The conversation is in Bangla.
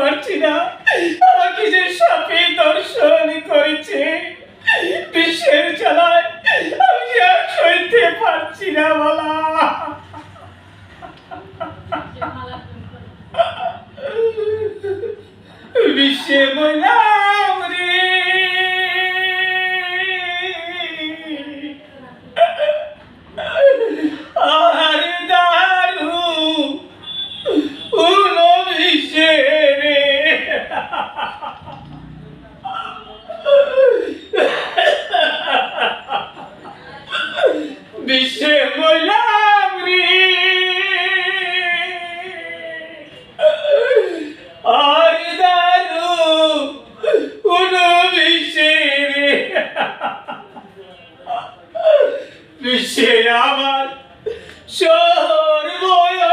পারছি না। আমাকে যে সাপে দর্শন করেছে, বিশ্বের জ্বালায় আমি আর সইতে পারছি না, বলা। বিশ্বের ময়না বিশ্বে বললাম রে। আর দারু কোন বিশ্বে রে। বিশ্বে আমার শহর বয়